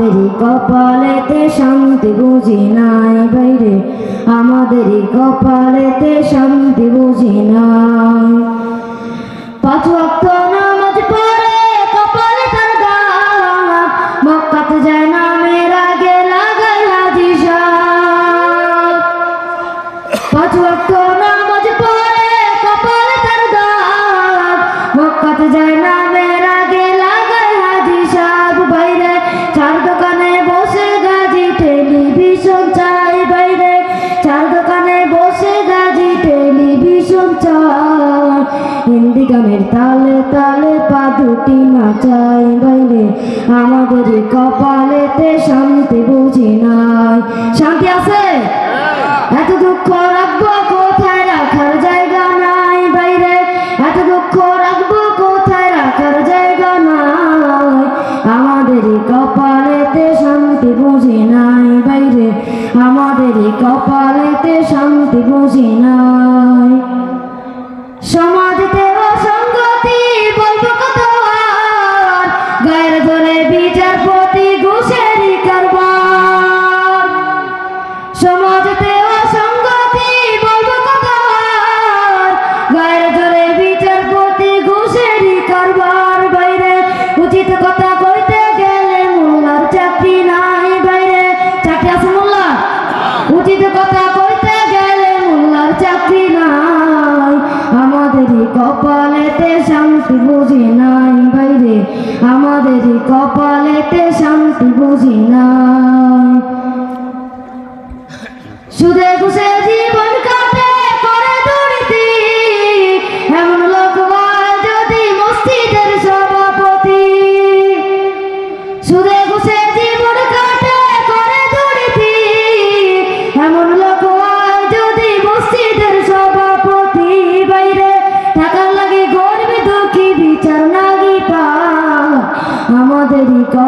আমাদেরই কপালেতে শান্তি বুঝি নাই বাইরে। আমাদেরই কপালেতে শান্তি বুঝি নাই। পাঁচ ওয়াক্ত নামাজ পড়ে কপালে তার মক্কাতে যায় না মেরা মক্কাতে যায় না হিন্দি গানের তালে তালে পা দুটি নাচাই বাইরে আমাদের কপালেতে শান্তি বুঝি নাই। শান্তি আছে? এত দুঃখ রাখব কোথায় রাখার জায়গা নাই বাইরে? এত দুঃখ রাখব কোথায় রাখার জায়গা নাই? আমাদেরই কপালেতে শান্তি বুঝি নাই বাইরে। আমাদেরই কপালেতে শান্তি বুঝি নাই। সমাজতে কপালেতে শান্তি বুঝি নাই বাইরে। আমাদের কপালেতে শান্তি বুঝি নাই। সুদে ঘুষে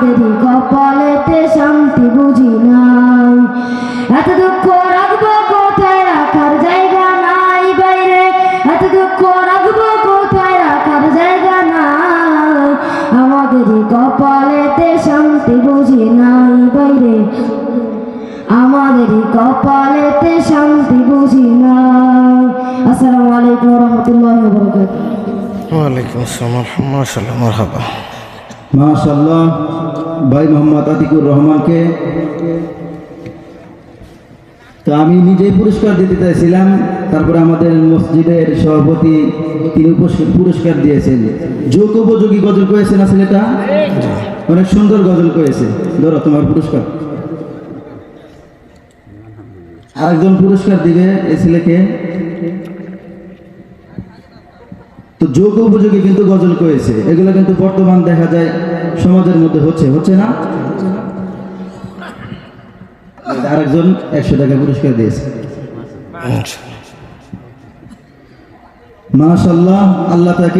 আমাদেরই কপালেতে শান্তি বুঝি নাই। এত দুঃখ রাখব কোথায় রাখার জায়গা নাই বাইরে। এত দুঃখ রাখব কোথায় রাখার জায়গা নাই। আমাদেরই কপালেতে শান্তি বুঝি নাই বাইরে। আমাদেরই কপালেতে শান্তি বুঝি নাই। আসসালামু আলাইকুম রহমতুল্লাহ বরকাত ওয়ালাইকুম আসসালাম। মারহাবা। মাশাল্লাহ ভাই মোহাম্মদ আতিকুর রহমানকে। তো আমি নিজেই পুরস্কার দিতে চাইছিলাম, তারপরে আমাদের মসজিদের সভাপতি তিনি পুরস্কার দিয়েছেন। যোগ উপযোগী গজল করেছে না ছেলেটা? অনেক সুন্দর গজল করেছে। ধরো তোমার পুরস্কার। আরেকজন পুরস্কার দিবে এই ছেলেকে। তো যোগ উপযোগী কিন্তু গজল করেছে। এগুলো কিন্তু বর্তমান দেখা যায় সমাজের মধ্যে হচ্ছে হচ্ছে না? আরেকজন একশো টাকা পুরস্কার দিয়েছে। মাশাল্লাহ আল্লাহ তাকে